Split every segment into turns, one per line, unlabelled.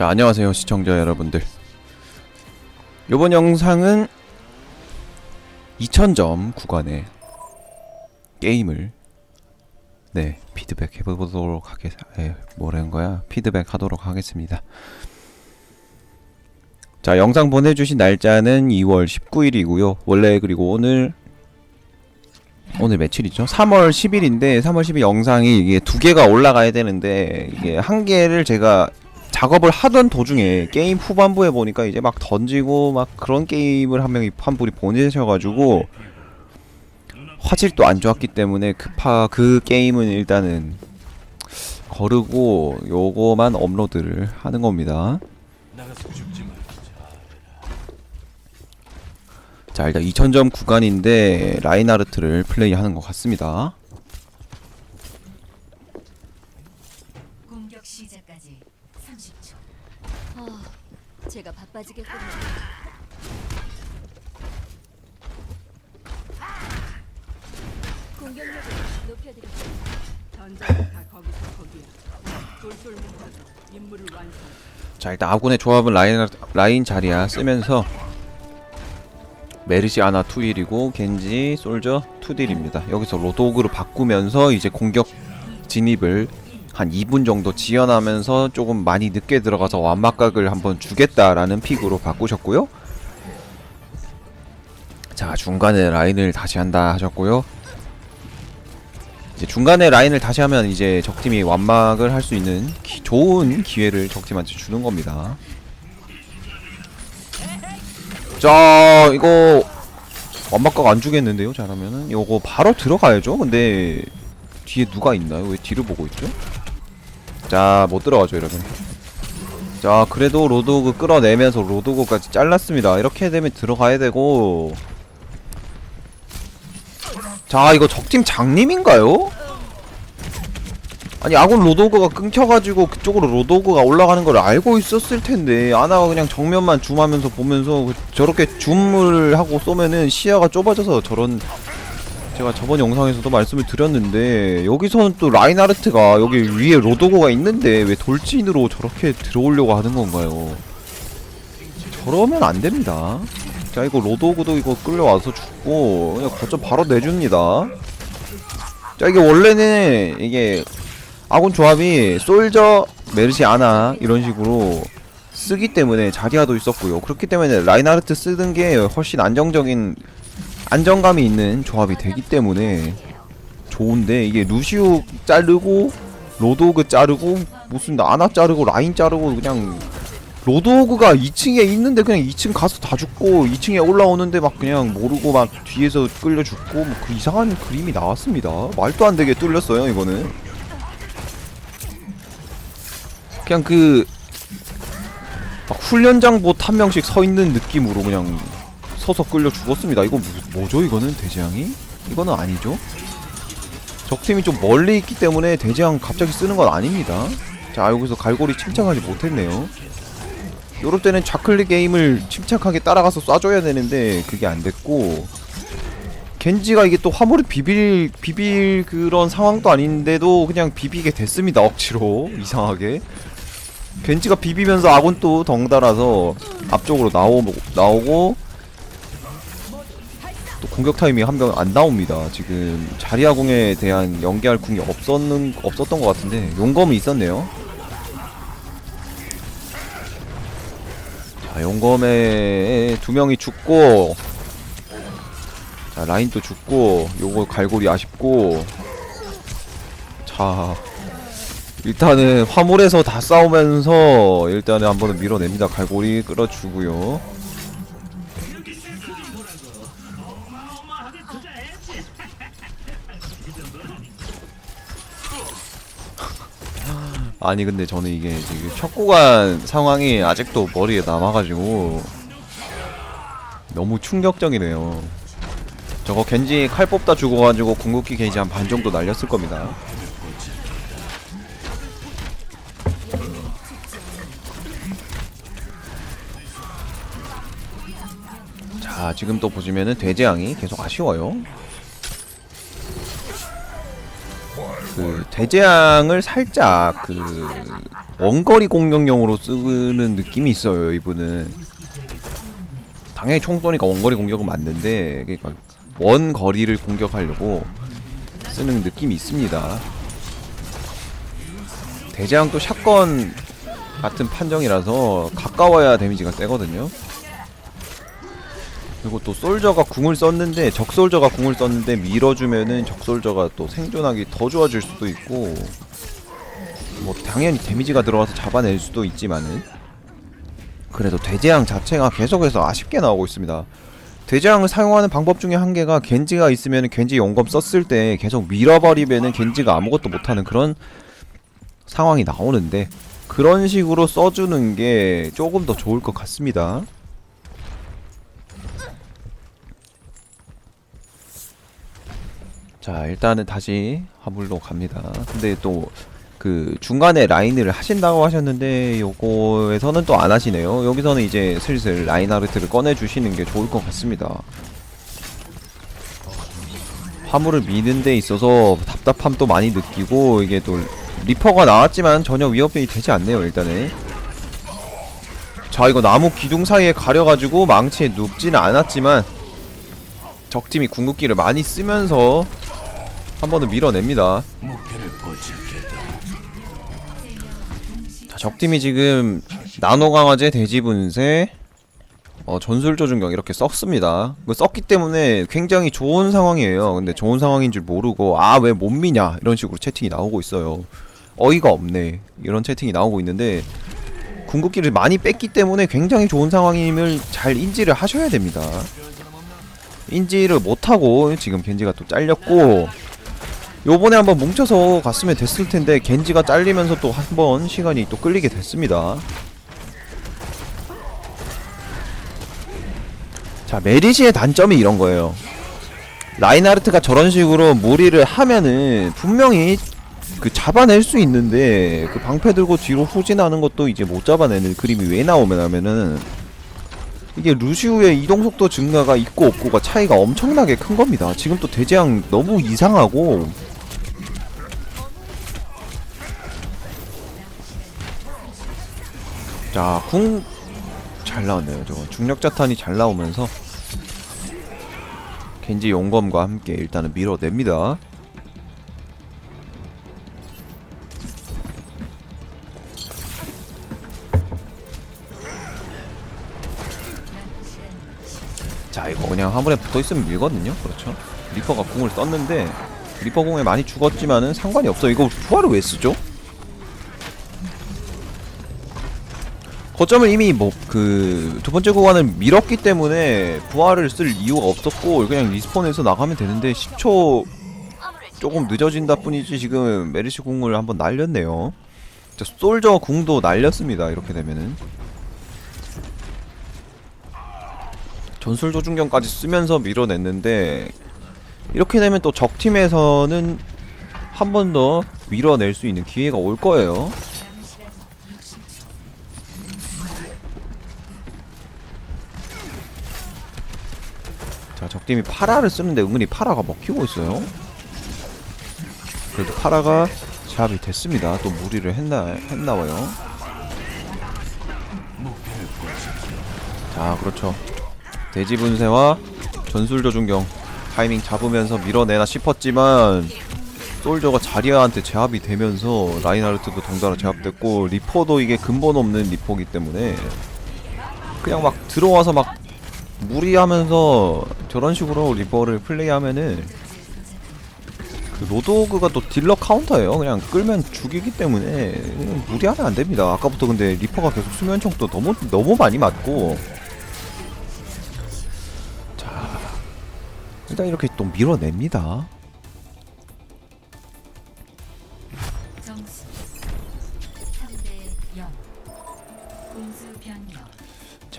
자 안녕하세요 시청자 여러분들. 이번 영상은 2000점 구간의 게임을 네 피드백 해보도록 하겠 에 뭐라는 거야? 피드백 하도록 하겠습니다. 자 영상 보내주신 날짜는 2월 19일이고요. 원래 그리고 오늘 오늘 며칠이죠? 3월 10일인데 3월 10일 영상이 이게 두 개가 올라가야 되는데 이게 한 개를 제가 작업을 하던 도중에 게임 후반부에 보니까 이제 막 던지고 막 그런 게임을 한 명이 한 분이 보내셔가지고 화질도 안 좋았기 때문에 급하 그 게임은 일단은 거르고 요거만 업로드를 하는 겁니다. 자 일단 2000점 구간인데 라인하르트를 플레이하는 것 같습니다.
공격 시작까지 30초.
아, 제가 바 빠지겠군요. 공격력을 높여드릴게요.
전장은 다 거기서 거기야. 똘똘 뭉쳐서 임무를 완성.
자 일단 아군의 조합은 라인 라인 자리야 쓰면서 메르시 아나 투딜이고 겐지 솔저 투딜입니다. 여기서 로도그로 바꾸면서 이제 공격 진입을 한 2분 정도 지연하면서 조금 많이 늦게 들어가서 완막각을 한번 주겠다라는 픽으로 바꾸셨고요. 자 중간에 라인을 다시 한다 하셨고요. 이제 중간에 라인을 다시 하면 이제 적팀이 완막을 할 수 있는 기- 좋은 기회를 적팀한테 주는 겁니다. 자, 이거 완막각 안 주겠는데요, 잘하면은? 요거 바로 들어가야죠. 근데 뒤에 누가 있나요? 왜 뒤를 보고 있죠? 자, 못 들어가죠, 이러면. 자, 그래도 로드오그 끌어내면서 로드오그까지 잘랐습니다. 이렇게 되면 들어가야 되고 자 이거 적팀 장님인가요? 아니 아군 로도그가 끊겨가지고 그쪽으로 로도그가 올라가는 걸 알고 있었을 텐데 아나가 그냥 정면만 줌하면서 보면서 그- 저렇게 줌을 하고 쏘면은 시야가 좁아져서 저런 제가 저번 영상에서도 말씀을 드렸는데 여기서는 또 라인하르트가 여기 위에 로도그가 있는데 왜 돌진으로 저렇게 들어오려고 하는 건가요? 저러면 안 됩니다. 자 이거 로도그도 이거 끌려와서 죽고 그냥 거점 바로 내줍니다 자 이게 원래는 이게 아군 조합이 솔저 메르시 아나 이런 식으로 쓰기 때문에 자리아도 있었고요 그렇기 때문에 라인하르트 쓰는 게 훨씬 안정적인 안정감이 있는 조합이 되기 때문에 좋은데 이게 루시우 자르고 로도그 자르고 무슨 아나 자르고 라인 자르고 그냥 로드호그가 2층에 있는데 그냥 2층 가서 다 죽고 2층에 올라오는데 막 그냥 모르고 막 뒤에서 끌려 죽고 뭐 그 이상한 그림이 나왔습니다. 말도 안 되게 뚫렸어요 이거는. 그냥 그막 훈련장 봇 한 명씩 서 있는 느낌으로 그냥 서서 끌려 죽었습니다. 이거 뭐, 뭐죠 이거는 대재앙이? 이거는 아니죠? 적팀이 좀 멀리 있기 때문에 대재앙 갑자기 쓰는 건 아닙니다. 자 여기서 갈고리 침착하지 못했네요. 요럴 때는 좌클릭 게임을 침착하게 따라가서 쏴줘야 되는데 그게 안 됐고 겐지가 이게 또 화물을 비빌 비빌 그런 상황도 아닌데도 그냥 비비게 됐습니다 억지로 이상하게 겐지가 비비면서 아군 또 덩달아서 앞쪽으로 나오, 나오고 또 공격 타이밍 한 명 안 나옵니다. 지금 자리아궁에 대한 연계할 궁이 없었는 없었던 것 같은데 용검이 있었네요. 자, 용검에 두 명이 죽고 자, 라인도 죽고 요거 갈고리 아쉽고 자 일단은 화물에서 다 싸우면서 일단은 한번은 밀어냅니다. 갈고리 끌어주고요 아니 근데 저는 이게 지금 첫 구간 상황이 아직도 머리에 남아가지고 너무 충격적이네요. 저거 겐지 칼 뽑다 죽어가지고 궁극기 게이지 한 반 정도 날렸을 겁니다. 자 지금 또 보시면은 대재앙이 계속 아쉬워요. 그 대재앙을 살짝 그 원거리 공격용으로 쓰는 느낌이 있어요 이분은. 당연히 총 쏘니까 원거리 공격은 맞는데 그러니까 원 거리를 공격하려고 쓰는 느낌이 있습니다. 대재앙 또 샷건 같은 판정이라서 가까워야 데미지가 세거든요 그리고 또 솔저가 궁을 썼는데 적솔저가 궁을 썼는데 밀어주면은 적솔저가 또 생존하기 더 좋아질 수도 있고 뭐 당연히 데미지가 들어와서 잡아낼 수도 있지만은 그래도 대재앙 자체가 계속해서 아쉽게 나오고 있습니다. 대재앙을 사용하는 방법 중에 한 개가 겐지가 있으면 겐지 용검 썼을 때 계속 밀어버리면은 겐지가 아무것도 못하는 그런 상황이 나오는데 그런 식으로 써주는 게 조금 더 좋을 것 같습니다. 자 일단은 다시 화물로 갑니다. 근데 또 그 중간에 라인을 하신다고 하셨는데 요거에서는 또 안 하시네요. 여기서는 이제 슬슬 라인하르트를 꺼내 주시는 게 좋을 것 같습니다. 화물을 미는 데 있어서 답답함도 많이 느끼고 이게 또 리퍼가 나왔지만 전혀 위협이 되지 않네요 일단은. 자 이거 나무 기둥 사이에 가려가지고 망치에 눕지는 않았지만 적팀이 궁극기를 많이 쓰면서 한 번은 밀어냅니다. 자, 적팀이 지금 나노 강화제 대지 분쇄 어, 전술 조준경 이렇게 썼습니다. 그 썼기 때문에 굉장히 좋은 상황이에요. 근데 좋은 상황인 줄 모르고 아 왜 못 미냐 이런 식으로 채팅이 나오고 있어요. 어이가 없네 이런 채팅이 나오고 있는데 궁극기를 많이 뺐기 때문에 굉장히 좋은 상황임을 잘 인지를 하셔야 됩니다. 인지를 못하고 지금 겐지가 또 잘렸고 요번에 한번 뭉쳐서 갔으면 됐을 텐데 겐지가 잘리면서 또 한 번 시간이 또 끌리게 됐습니다. 자 메리시의 단점이 이런 거예요. 라인하르트가 저런 식으로 무리를 하면은 분명히 그 잡아낼 수 있는데 그 방패 들고 뒤로 후진하는 것도 이제 못 잡아내는 그림이 왜 나오면 하면은 이게 루시우의 이동 속도 증가가 있고 없고가 차이가 엄청나게 큰 겁니다. 지금 또 대재앙 너무 이상하고 자, 궁 잘 나왔네요. 저거 중력 자탄이 잘 나오면서 겐지 용검과 함께 일단은 밀어냅니다. 자, 이거 그냥 화물에 붙어 있으면 밀거든요. 그렇죠? 리퍼가 궁을 썼는데 리퍼 궁에 많이 죽었지만은 상관이 없어. 이거 부활을 왜 쓰죠? 거점을 이미 뭐 그 두 번째 구간을 밀었기 때문에 부활을 쓸 이유가 없었고 그냥 리스폰해서 나가면 되는데 10초 조금 늦어진다 뿐이지 지금 메리시 궁을 한번 날렸네요. 자, 솔저 궁도 날렸습니다. 이렇게 되면은 전술 조준경까지 쓰면서 밀어냈는데 이렇게 되면 또 적팀에서는 한 번 더 밀어낼 수 있는 기회가 올 거예요. 적팀이 파라를 쓰는데 은근히 파라가 먹히고 있어요. 그래도 파라가 제압이 됐습니다. 또 무리를 했나, 했나봐요. 자, 그렇죠. 대지 분쇄와 전술 조준경 타이밍 잡으면서 밀어내나 싶었지만 솔저가 자리아한테 제압이 되면서 라인하르트도 동달아 제압됐고 리퍼도 이게 근본 없는 리퍼기 때문에 그냥 막 들어와서 막 무리하면서 저런 식으로 리버를 플레이하면은 그 로드오그가 또 딜러 카운터예요. 그냥 끌면 죽이기 때문에 무리하면 안 됩니다. 아까부터 근데 리퍼가 계속 수면 총도 너무 너무 많이 맞고 자 일단 이렇게 또 밀어냅니다.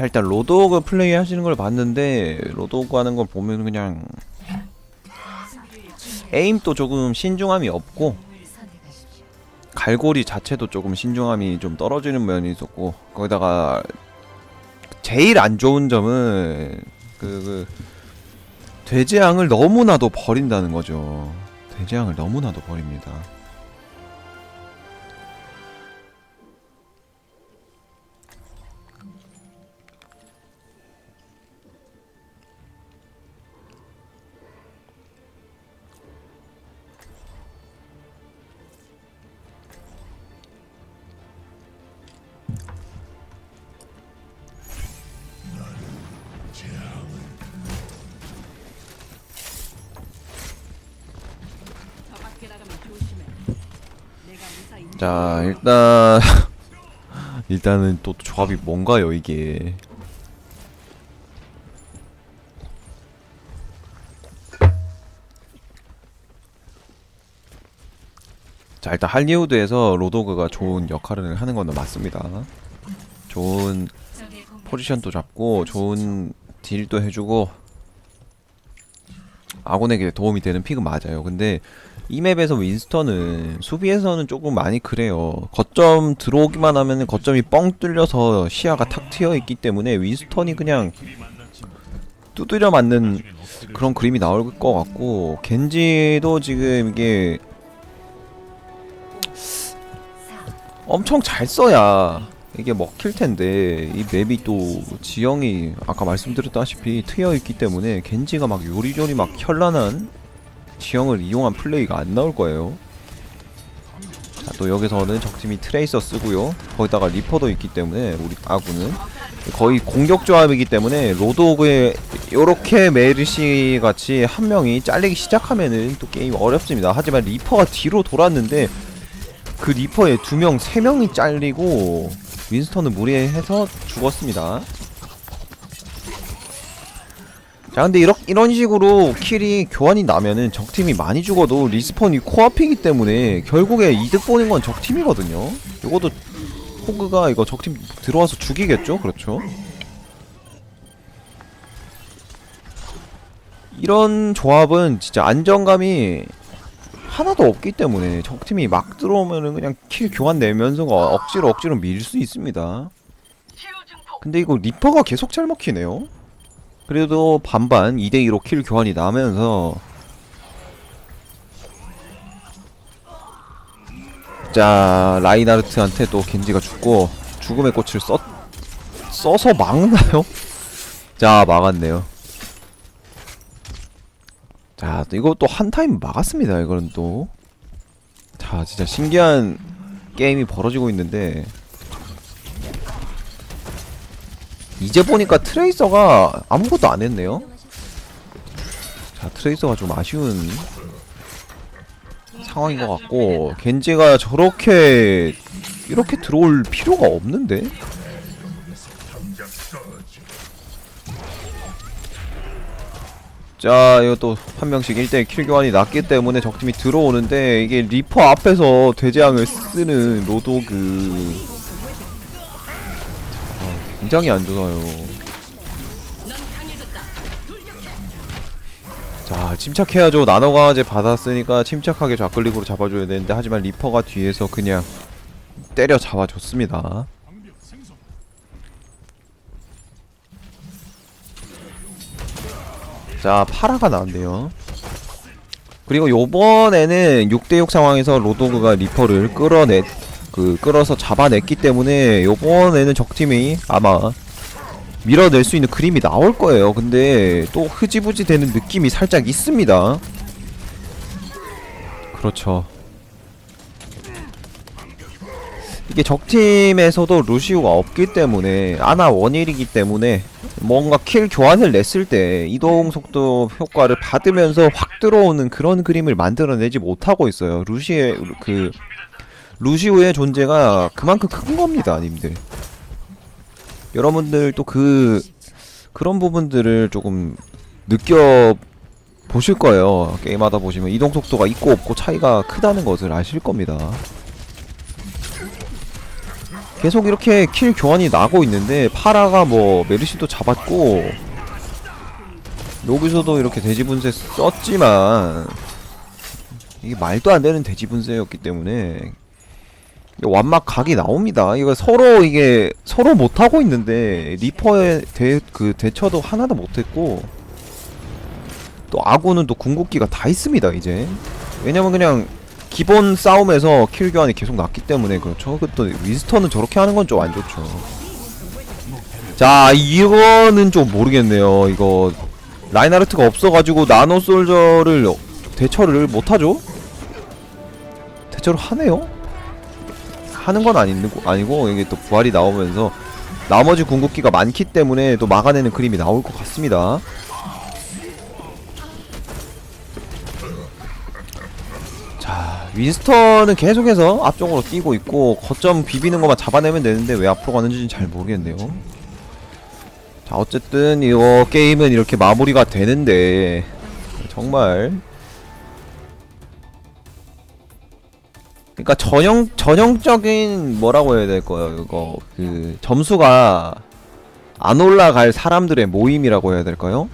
자 일단 로드오그 플레이 하시는 걸 봤는데 로드오그 하는 걸 보면 그냥 에임도 조금 신중함이 없고 갈고리 자체도 조금 신중함이 좀 떨어지는 면이 있었고 거기다가 제일 안 좋은 점은 그, 그 돼지양을 너무나도 버린다는 거죠. 돼지양을 너무나도 버립니다. 자 일단 일단은 또 조합이 뭔가요 이게 자 일단 할리우드에서 로도그가 좋은 역할을 하는 건 맞습니다 좋은 포지션도 잡고 좋은 딜도 해주고 아군에게 도움이 되는 픽은 맞아요. 근데 이 맵에서 윈스턴은 수비에서는 조금 많이 그래요. 거점 들어오기만 하면 거점이 뻥 뚫려서 시야가 탁 트여 있기 때문에 윈스턴이 그냥 두드려 맞는 그런 그림이 나올 것 같고 겐지도 지금 이게 엄청 잘 써야 이게 먹힐 텐데 이 맵이 또 지형이 아까 말씀드렸다시피 트여 있기 때문에 겐지가 막 요리조리 막 현란한 지형을 이용한 플레이가 안 나올 거예요. 자, 또 여기서는 적팀이 트레이서 쓰고요. 거기다가 리퍼도 있기 때문에 우리 아군은 거의 공격 조합이기 때문에 로드오그에 요렇게 메르시 같이 한 명이 잘리기 시작하면은 또 게임 어렵습니다. 하지만 리퍼가 뒤로 돌았는데 그 리퍼에 두 명, 세 명이 잘리고 윈스턴은 무리해서 죽었습니다. 자 근데 이런 이런 식으로 킬이 교환이 나면은 적팀이 많이 죽어도 리스폰이 코앞이기 때문에 결국에 이득 보는 건 적팀이거든요. 이것도 호그가 이거 적팀 들어와서 죽이겠죠? 그렇죠? 이런 조합은 진짜 안정감이 하나도 없기 때문에 적팀이 막 들어오면은 그냥 킬 교환 내면서가 억지로 억지로 밀 수 있습니다. 근데 이거 리퍼가 계속 잘 먹히네요. 그래도 반반 2대2로 킬 교환이 나면서 자 라이나르트한테 또 겐지가 죽고 죽음의 꽃을 써, 써서 막나요? 자 막았네요. 자 이거 또 한 타임 막았습니다 이거는 또자 진짜 신기한 게임이 벌어지고 있는데 이제 보니까 트레이서가 아무것도 안 했네요. 자 트레이서가 좀 아쉬운 상황인 것 같고 겐지가 저렇게 이렇게 들어올 필요가 없는데? 자 이것도 한 명씩 1대1 킬 교환이 났기 때문에 적팀이 들어오는데 이게 리퍼 앞에서 대재앙을 쓰는 로도그 아, 굉장히 안 좋아요. 자 침착해야죠. 나노 강화제 받았으니까 침착하게 좌클릭으로 잡아줘야 되는데 하지만 리퍼가 뒤에서 그냥 때려 잡아줬습니다. 자 파라가 나왔네요. 그리고 요번에는 6대6 상황에서 로도그가 리퍼를 끌어내 그 끌어서 잡아냈기 때문에 요번에는 적팀이 아마 밀어낼 수 있는 그림이 나올 거예요. 근데 또 흐지부지 되는 느낌이 살짝 있습니다. 그렇죠. 이게 적팀에서도 루시우가 없기 때문에 아나 원일이기 때문에 뭔가 킬 교환을 냈을 때 이동 속도 효과를 받으면서 확 들어오는 그런 그림을 만들어내지 못하고 있어요. 루시의 그 루시우의 존재가 그만큼 큰 겁니다, 님들. 여러분들 또 그 그런 부분들을 조금 느껴 보실 거예요. 게임하다 보시면 이동 속도가 있고 없고 차이가 크다는 것을 아실 겁니다. 계속 이렇게 킬 교환이 나고 있는데 파라가 뭐 메르시도 잡았고 여기서도 이렇게 돼지 분쇄 썼지만 이게 말도 안 되는 돼지 분쇄였기 때문에 완막 각이 나옵니다. 이거 서로 이게 서로 못 하고 있는데 리퍼의 대 그 대처도 하나도 못 했고 또 아군은 또 궁극기가 다 있습니다. 이제 왜냐면 그냥 기본 싸움에서 킬 교환이 계속 났기 때문에 그렇죠. 그또 윈스턴은 저렇게 하는 건 좀 안 좋죠. 자 이거는 좀 모르겠네요. 이거 라인하르트가 없어가지고 나노 솔저를 대처를 못하죠? 대처를 하네요? 하는 건 아니고, 아니고 이게 또 부활이 나오면서 나머지 궁극기가 많기 때문에 또 막아내는 그림이 나올 것 같습니다. 자자 윈스턴은 계속해서 앞쪽으로 뛰고 있고 거점 비비는 것만 잡아내면 되는데 왜 앞으로 가는지는 잘 모르겠네요 자 어쨌든 이거 게임은 이렇게 마무리가 되는데 정말 그러니까 전형 전형적인 뭐라고 해야 될 거예요 이거 그 점수가 안 올라갈 사람들의 모임이라고 해야 될까요?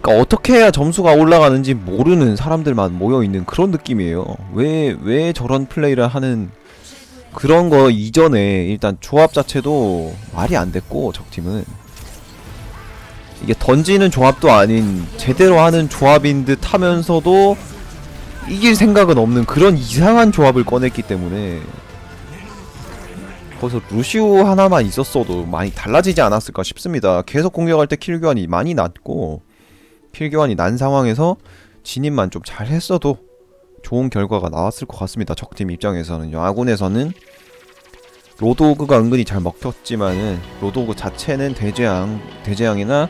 그러니까 어떻게 해야 점수가 올라가는지 모르는 사람들만 모여 있는 그런 느낌이에요. 왜 왜 저런 플레이를 하는 그런 거 이전에 일단 조합 자체도 말이 안 됐고 적 팀은 이게 던지는 조합도 아닌 제대로 하는 조합인 듯 하면서도 이길 생각은 없는 그런 이상한 조합을 꺼냈기 때문에 거기서 루시우 하나만 있었어도 많이 달라지지 않았을까 싶습니다. 계속 공격할 때 킬 교환이 많이 낮고 킬 교환이 난 상황에서 진입만 좀 잘 했어도 좋은 결과가 나왔을 것 같습니다. 적팀 입장에서는요. 아군에서는 로드오그가 은근히 잘 먹혔지만은 로드오그 자체는 대재앙, 대재앙이나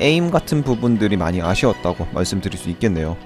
에임 같은 부분들이 많이 아쉬웠다고 말씀드릴 수 있겠네요.